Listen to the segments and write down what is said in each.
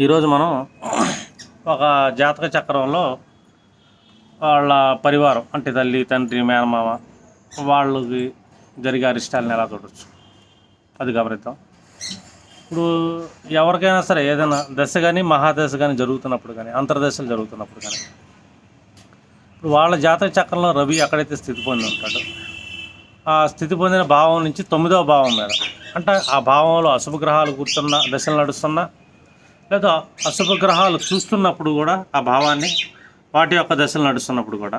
ఈరోజు మనం ఒక జాతక చక్రంలో వాళ్ళ పరివారం అంటే తల్లి తండ్రి మేనమామ వాళ్ళకి జరిగే అరిష్టాలను ఎలా చూడవచ్చు అది గమనిద్దాం. ఇప్పుడు ఎవరికైనా సరే ఏదైనా దశ కానీ మహాదశ కానీ జరుగుతున్నప్పుడు కానీ అంతర్దశలు జరుగుతున్నప్పుడు కానీ ఇప్పుడు వాళ్ళ జాతక చక్రంలో రవి ఎక్కడైతే స్థితి పొంది ఉంటాడో ఆ స్థితి పొందిన భావం నుంచి తొమ్మిదవ భావం మీద అంటే ఆ భావంలో అశుభ గ్రహాలు కూర్చున్న దశలు నడుస్తున్నా లేదా అశుభ గ్రహాలు చూస్తున్నప్పుడు కూడా ఆ భావాన్ని వాటి యొక్క దశలు నడుస్తున్నప్పుడు కూడా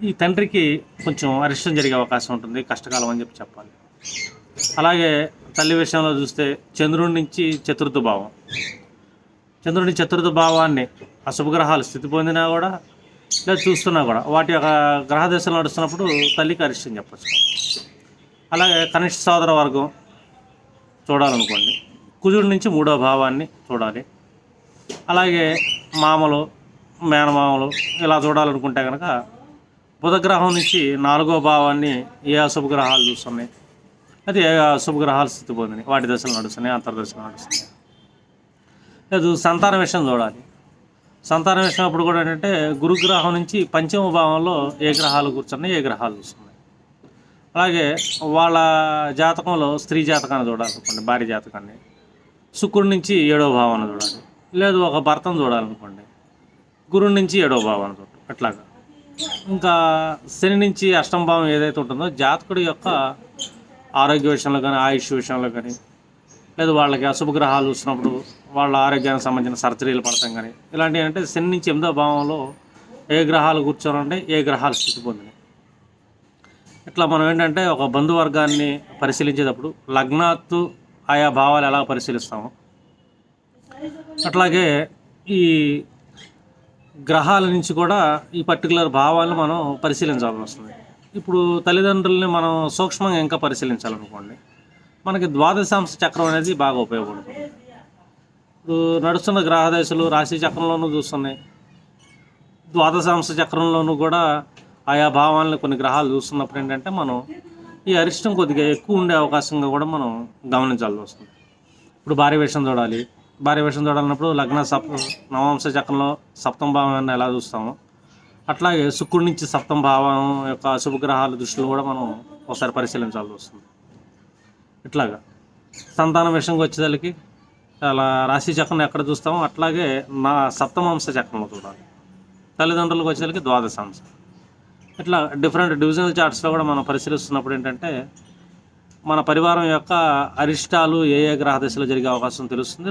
ఈ తండ్రికి కొంచెం అరిష్టం జరిగే అవకాశం ఉంటుంది కష్టకాలం అని చెప్పి చెప్పాలి. అలాగే తల్లి విషయంలో చూస్తే చంద్రుడి నుంచి చతుర్థ భావం. చంద్రుడి చతుర్థ భావాన్ని అశుభ గ్రహాలు స్థితి పొందినా కూడా లేదా చూస్తున్నా కూడా వాటి యొక్క గ్రహ దశలు నడుస్తున్నప్పుడు తల్లికి అరిష్టం చెప్పచ్చు. అలాగే కనిష్ట సోదర వర్గం చూడాలనుకోండి. కుజుడి నుంచి మూడో భావాన్ని చూడాలి. అలాగే మామలు మేనమామలు ఇలా చూడాలనుకుంటే కనుక బుధగ్రహం నుంచి నాలుగో భావాన్ని ఏ అశుభ గ్రహాలు చూస్తున్నాయి? అది ఏ అశుభ గ్రహాలు స్థితి పొందినాయి? వాటి దశలు నడుస్తున్నాయి అంతర్దశలు నడుస్తున్నాయి. లేదు సంతాన విషయం చూడాలి. సంతాన విషయం అప్పుడు కూడా ఏంటంటే గురుగ్రహం నుంచి పంచమ భావంలో ఏ గ్రహాలు కూర్చున్నాయి ఏ గ్రహాలు చూస్తున్నాయి. అలాగే వాళ్ళ జాతకంలో స్త్రీ జాతకాన్ని చూడాలనుకోండి భార్య జాతకాన్ని. శుక్రుడి నుంచి ఏడో భావాన్ని చూడాలి. లేదు ఒక భర్తను చూడాలనుకోండి. గురుడి నుంచి ఏడో భావాన్ని చూడాలి అట్లాగా. ఇంకా శని నుంచి అష్టం భావం ఏదైతే ఉంటుందో జాతకుడి యొక్క ఆరోగ్య విషయంలో కానీ ఆయుష్ విషయంలో కానీ లేదు వాళ్ళకి అశుభ గ్రహాలు వచ్చినప్పుడు వాళ్ళ ఆరోగ్యానికి సంబంధించిన సర్జరీలు పడతాం కానీ ఇలాంటివి అంటే శని నుంచి ఎనిమిదో భావంలో ఏ గ్రహాలు కూర్చోనంటే ఏ గ్రహాలు స్థితి పొందినాయి. ఇట్లా మనం ఏంటంటే ఒక బంధువర్గాన్ని పరిశీలించేటప్పుడు లగ్నాత్తు ఆయా భావాలు ఎలా పరిశీలిస్తాము? అట్లాగే ఈ గ్రహాల నుంచి కూడా ఈ పర్టికులర్ భావాలను మనం పరిశీలించాల్సి వస్తుంది. ఇప్పుడు తల్లిదండ్రుల్ని మనం సూక్ష్మంగా ఇంకా పరిశీలించాలనుకోండి మనకి ద్వాదశాంశ చక్రం అనేది బాగా ఉపయోగపడుతుంది. ఇప్పుడు నడుస్తున్న గ్రహదశలు రాశి చక్రంలోనూ చూస్తున్నాయి. ద్వాదశాంశ చక్రంలోనూ కూడా ఆయా భావాలను కొన్ని గ్రహాలు చూస్తున్నప్పుడు ఏంటంటే మనం ఈ అరిష్టం కొద్దిగా ఎక్కువ ఉండే అవకాశంగా కూడా మనం గమనించాల్సి వస్తుంది. ఇప్పుడు భార్య విషయం చూడాలి. భార్య విషయం చూడాలన్నప్పుడు లగ్న సప్ నవాంశ చక్రంలో సప్తం భావాన్ని ఎలా చూస్తామో అట్లాగే శుక్రుడి నుంచి సప్తం భావం యొక్క శుభగ్రహాల దృష్టిలో కూడా మనం ఒకసారి పరిశీలించాల్సి వస్తుంది. ఇట్లాగా సంతాన విషయంకి వచ్చేసరికి అలా రాశి చక్రం ఎక్కడ చూస్తామో అట్లాగే నా సప్తమాంశ చక్రంలో చూడాలి. తల్లిదండ్రులకు వచ్చేసరికి ద్వాదశాంశం. ఇట్లా డిఫరెంట్ డివిజనల్ చార్ట్స్లో కూడా మనం పరిశీలిస్తున్నప్పుడు ఏంటంటే మన పరివారం యొక్క అరిష్టాలు ఏ ఏ గ్రహదశలో జరిగే అవకాశం తెలుస్తుంది.